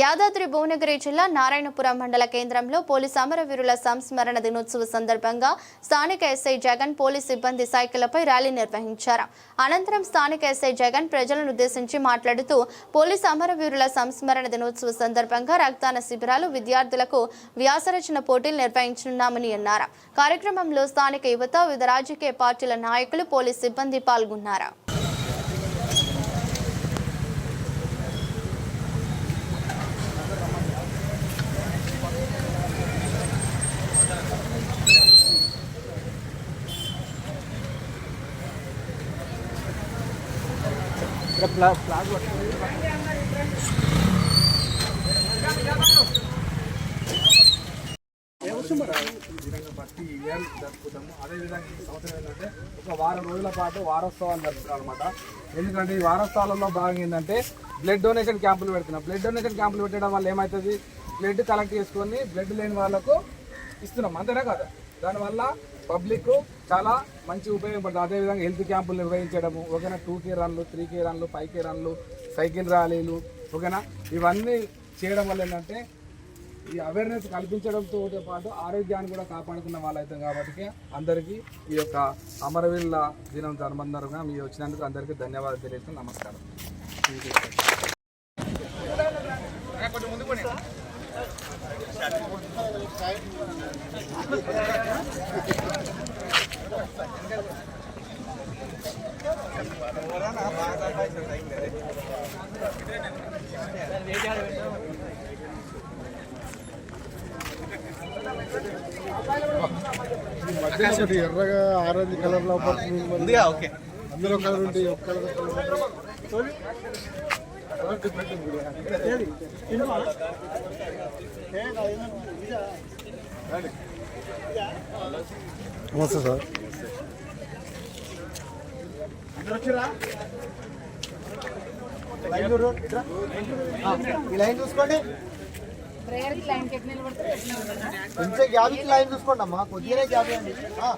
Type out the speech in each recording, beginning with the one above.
యాదాద్రి భువనగిరి జిల్లా నారాయణపురం మండల కేంద్రంలో పోలీస్ అమరవీరుల సంస్మరణ దినోత్సవ సందర్భంగా స్థానిక ఎస్ఐ జగన్ పోలీస్ సిబ్బంది సైకిళ్ళపై ర్యాలీ నిర్వహించారు. అనంతరం స్థానిక ఎస్ఐ జగన్ ప్రజలను ఉద్దేశించి మాట్లాడుతూ పోలీస్ అమరవీరుల సంస్మరణ దినోత్సవ సందర్భంగా రక్తదాన శిబిరాలు విద్యార్థులకు వ్యాసరచన పోటీలు నిర్వహించనున్నామని అన్నారు. కార్యక్రమంలో స్థానిక యువత వివిధ రాజకీయ పార్టీల నాయకులు పోలీస్ సిబ్బంది పాల్గొన్నారు. బట్టి ఇయర్ జరుపుకుంటాము? అదేవిధంగా ఈ సంవత్సరం ఏంటంటే ఒక వారం రోజుల పాటు వారోత్సవాలు జరుపుతున్నాం అనమాట ఎందుకంటే ఈ వారోత్సవాలలో భాగంగా ఏంటంటే బ్లడ్ డొనేషన్ క్యాంపులు పెడుతున్నాం. బ్లడ్ డొనేషన్ క్యాంపులు పెట్టడం వల్ల ఏమవుతుంది బ్లడ్ కలెక్ట్ చేసుకొని బ్లడ్ లేని వాళ్ళకు ఇస్తున్నాం. అంతేనా కదా? దానివల్ల పబ్లిక్ చాలా మంచి ఉపయోగపడుతుంది. అదేవిధంగా హెల్త్ క్యాంపులు నిర్వహించడము ఒకనా టూ కే రన్లు త్రీ కే రన్లు ఫైవ్ కే రన్లు సైకిల్ ర్యాలీలు ఓకేనా ఇవన్నీ చేయడం వల్ల ఏంటంటే ఈ అవేర్నెస్ కల్పించడంతో పాటు ఆరోగ్యాన్ని కూడా కాపాడుకున్న వాళ్ళైతే కాబట్టి అందరికీ ఈ యొక్క అమరవీరుల దినం సంబంధంగా మీ వచ్చినందుకు అందరికీ ధన్యవాదాలు తెలియజేస్తాను నమస్కారం. కొంచెం ముందుకు పోనీ. ఈ మధ్య ఒకటి ఎర్రగా ఆరెంజ్ కలర్లో పడుతుంది ఓకే. అందులో కలర్ ఉంటే ఈ ఒక్క కలర్ కలర్ డిఫరెంట్ ఉంది? నమస్తే సార్. ఈ లైన్ చూసుకోండి. లైన్ కెట్ నిలబడితే ఎట్లా ఉంటుందా? కొంచెం గ్యాప్ లైన్ చూసుకోండి అమ్మా కొద్దిగానే గ్యాప్ ఇవ్వండి. ఆ.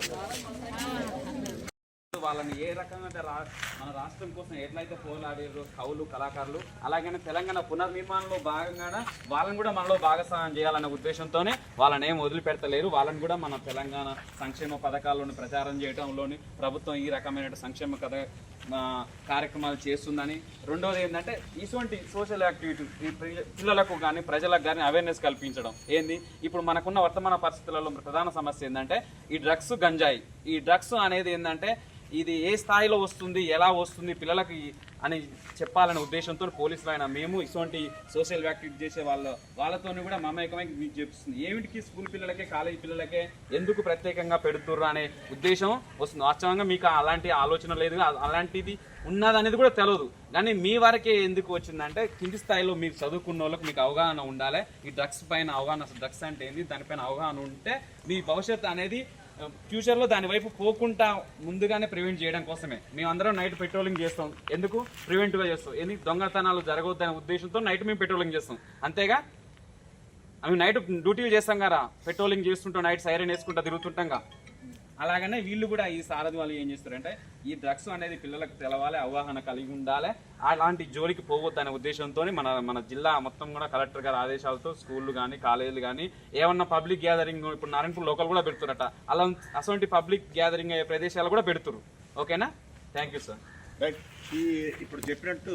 వాళ్ళని ఏ రకంగా రా మన రాష్ట్రం కోసం ఎట్లయితే పోరాడారు కవులు కళాకారులు అలాగనే తెలంగాణ పునర్నిర్మాణంలో భాగంగానే వాళ్ళని కూడా మనలో భాగస్వామ్యం చేయాలనే ఉద్దేశంతోనే వాళ్ళని ఏం వదిలిపెడతలేరు. వాళ్ళని కూడా మన తెలంగాణ సంక్షేమ పథకాలను ప్రచారం చేయడంలోని ప్రభుత్వం ఈ రకమైన సంక్షేమ కథ కార్యక్రమాలు చేస్తుందని. రెండోది ఏంటంటే ఇటువంటి సోషల్ యాక్టివిటీ ఈ పిల్లలకు కానీ ప్రజలకు కానీ అవేర్నెస్ కల్పించడం. ఏంది? ఇప్పుడు మనకున్న వర్తమాన పరిస్థితులలో ప్రధాన సమస్య ఏంటంటే ఈ డ్రగ్స్ గంజాయి. ఈ డ్రగ్స్ అనేది ఏంటంటే ఇది ఏ స్థాయిలో వస్తుంది ఎలా వస్తుంది పిల్లలకి అని చెప్పాలనే ఉద్దేశంతో పోలీసులు ఆయన మేము ఇటువంటి సోషల్ యాక్టివిటీ చేసే వాళ్ళ వాళ్ళతో కూడా మమేకమై మీకు చెప్తుంది. ఏమిటికి స్కూల్ పిల్లలకే కాలేజీ పిల్లలకే ఎందుకు ప్రత్యేకంగా పెడుతుర్రు అనే ఉద్దేశం వస్తుంది. వాస్తవంగా మీకు అలాంటి ఆలోచన లేదు అలాంటిది ఉన్నదనేది కూడా తెలియదు కానీ మీ వరకే ఎందుకు వచ్చిందంటే కింది స్థాయిలో మీరు చదువుకున్న వాళ్ళకి మీకు అవగాహన ఉండాలి. ఈ డ్రగ్స్ పైన అవగాహన డ్రగ్స్ అంటే ఏంది దానిపైన అవగాహన ఉంటే మీ భవిష్యత్తు అనేది ఫ్యూచర్లో దాని వైపు పోకుండా ముందుగానే ప్రివెంట్ చేయడం కోసమే. మేము అందరం నైట్ పెట్రోలింగ్ చేస్తాం. ఎందుకు? ప్రివెంటివ్గా చేస్తాం. ఎందుకు దొంగతనాలు జరగవద్దనే ఉద్దేశంతో నైట్ మేము పెట్రోలింగ్ చేస్తాం. అంతేగా? అవి నైట్ డ్యూటీలు చేస్తాం కదా. పెట్రోలింగ్ చేస్తుంటాం నైట్ సైరన్ వేసుకుంటా తిరుగుతుంటాంగా అలాగనే వీళ్ళు కూడా ఈ సారథి వాళ్ళు ఏం చేస్తారంటే ఈ డ్రగ్స్ అనేది పిల్లలకు తెలవాలి అవగాహన కలిగి ఉండాలి. అలాంటి జోలికి పోవద్దు అనే ఉద్దేశంతో మన మన జిల్లా మొత్తం కూడా కలెక్టర్ గారి ఆదేశాలతో స్కూళ్ళు కానీ కాలేజీలు కానీ ఏమన్నా పబ్లిక్ గ్యాదరింగ్ ఇప్పుడు నారాయణపూర్ లోకల్ కూడా పెడుతురట అలా అటువంటి పబ్లిక్ గ్యాదరింగ్ అయ్యే ప్రదేశాలు కూడా పెడుతురు ఓకేనా? థ్యాంక్ యూ సార్ రైట్ ఈ ఇప్పుడు చెప్పినట్టు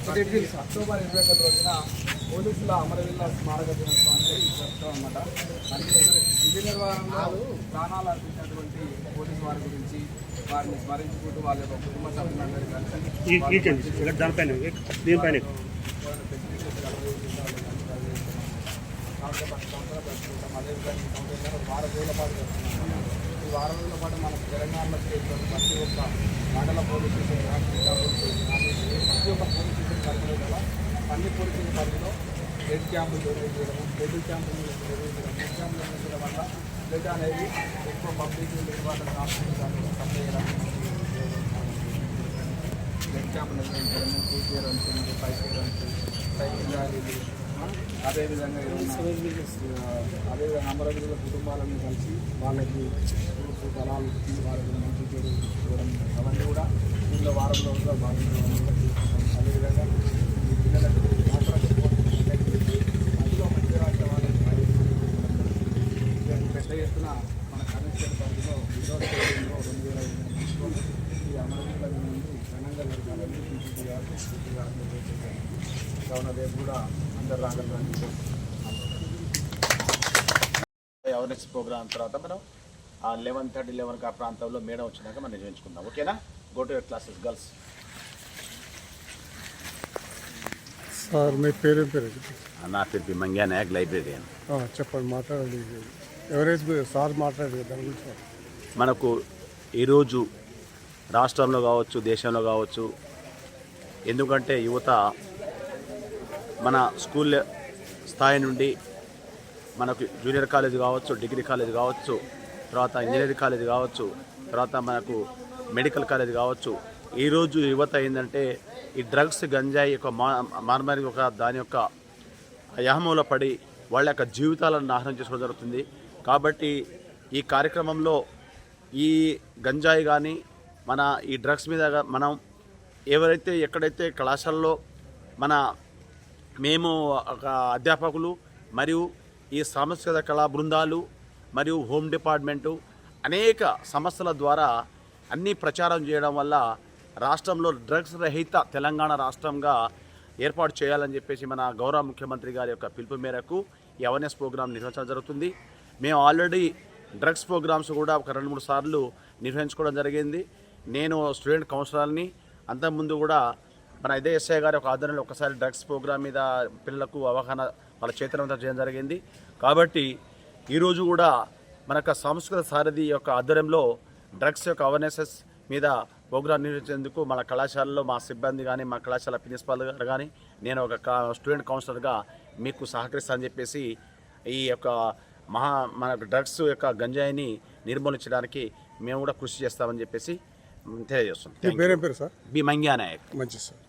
అక్టోబర్ ఇరవై ఒకటి రోజున పోలీసుల అమరవీరుల స్మారక దినోత్సవాన్ని జరుపుతాం అనమాట అంటే విధి నిర్వహణలో ప్రాణాలు అర్పించినటువంటి పోలీసు వారి గురించి వారిని స్మరించుకుంటూ వాళ్ళ యొక్క కుటుంబ సభ్యులందరూ కలిసి దానిపైన దీనిపైన అదేవిధంగా ఈ వారం రోజుల పాటు జరుపుకుంటాం ఈ వారం రోజుల పాటు మనకు తెలంగాణలో స్టేట్లోని ప్రతి ఒక్క మండల పోలీస్ ప్రతి ఒక్క పోలీస్ పరిధిలో గల అన్ని పోలీస్ పరిధిలో బ్లడ్ క్యాంపులు నిర్వహించడం బ్లడ్ క్యాంపులు నిర్వహించడం బ్లడ్ క్యాంపులు నిర్వహించడం వల్ల బ్లడ్ అనేది ఎక్కువ పబ్లిక్ నిర్వహణ హాస్పిటల్ సప్లై చేయడానికి బ్లడ్ క్యాంప్ నిర్వహించడం టూ కేర్ అనుకున్నది ఫైవ్ కేర్ అనుకున్నది సైకిల్ ర్యాలీలు అదేవిధంగా అదేవిధంగా అమరవీరుల కుటుంబాలను కలిసి వాళ్ళకి తూర్పు బలాలు ఇచ్చి వాళ్ళకి మంచి పేరు ఇవ్వడం అవన్నీ కూడా ఇంట్లో వారం రోజుల్లో భాగంగా అదేవిధంగా ఈ పిల్లలకు ఆపరేషన్ మంచి రాష్ట్ర వాళ్ళకి ప్రైవేట్ పెద్ద ఎత్తున మన కమిషన్ పరిధిలో విజయ రెండు వేల ఈ అమరవీరుల నుండి ఘనంగా జరగాలని టీసీసీ గారు టీసీ రేపు కూడా అందరు అవేర్నెస్ ప్రోగ్రామ్ తర్వాత మనం ఆ లెవెన్ థర్టీ లెవెన్ ఆ ప్రాంతంలో మేడం వచ్చినాక మనం నిర్వహించుకుందాం. ఓకేనా? Go to your classes girls sir మీ పేరేం పేరు? నా పేరు పి మంగ్యా నాయక్ లైబ్రేరియన్. ఆ, చెప్పండి మాట్లాడండి. ఎవరైతే సార్ మాట్లాడారు దాని గురించి మనకు ఈరోజు రాష్ట్రంలో కావచ్చు దేశంలో కావచ్చు ఎందుకంటే యువత మన స్కూల్ స్థాయి నుండి మనకు జూనియర్ కాలేజ్ కావచ్చు డిగ్రీ కాలేజ్ కావచ్చు తర్వాత ఇంజనీరింగ్ కాలేజ్ కావచ్చు తర్వాత మనకు మెడికల్ కాలేజ్ కావచ్చు. ఈరోజు యువత ఏంటంటే ఈ డ్రగ్స్ గంజాయి యొక్క మా మార్మరి ఒక దాని యొక్క యాహంలో పడి వాళ్ళ యొక్క జీవితాలను నాశనం చేసుకోవడం జరుగుతుంది. కాబట్టి ఈ కార్యక్రమంలో ఈ గంజాయి కానీ మన ఈ డ్రగ్స్ మీద మనం ఎవరైతే ఎక్కడైతే కళాశాలలో మన మేము ఒక అధ్యాపకులు మరియు ఈ సాంస్కృతిక కళా బృందాలు మరియు హోమ్ డిపార్ట్మెంటు అనేక సంస్థల ద్వారా అన్నీ ప్రచారం చేయడం వల్ల రాష్ట్రంలో డ్రగ్స్ రహిత తెలంగాణ రాష్ట్రంగా ఏర్పాటు చేయాలని చెప్పేసి మన గౌరవ ముఖ్యమంత్రి గారి యొక్క పిలుపు మేరకు ఈ అవేర్నెస్ ప్రోగ్రాం నిర్వహించడం జరుగుతుంది. మేము ఆల్రెడీ డ్రగ్స్ ప్రోగ్రామ్స్ కూడా ఒక రెండు మూడు సార్లు నిర్వహించుకోవడం జరిగింది. నేను స్టూడెంట్ కౌన్సిలర్ని అంతకుముందు కూడా మన ఇదే ఎస్ఐ గారి ఒక ఆధ్వర్యంలో ఒకసారి డ్రగ్స్ ప్రోగ్రామ్ మీద పిల్లలకు అవగాహన వాళ్ళ చైతన్యవంతం చేయడం జరిగింది. కాబట్టి ఈరోజు కూడా మన యొక్క సంస్కృత సారథి యొక్క ఆధ్వర్యంలో డ్రగ్స్ యొక్క అవేర్నెసెస్ మీద ప్రోగ్రాం నిర్వహించేందుకు మన కళాశాలలో మా సిబ్బంది కానీ మా కళాశాల ప్రిన్సిపాల్ గారు కానీ నేను ఒక స్టూడెంట్ కౌన్సిలర్గా మీకు సహకరిస్తానని చెప్పేసి ఈ యొక్క మహా మన డ్రగ్స్ యొక్క గంజాయిని నిర్మూలించడానికి మేము కూడా కృషి చేస్తామని చెప్పేసి మీ తెలియజేస్తున్నాం పేరేం పేరు సార్? బి మంగ్యా నాయక్ మంచిది సార్.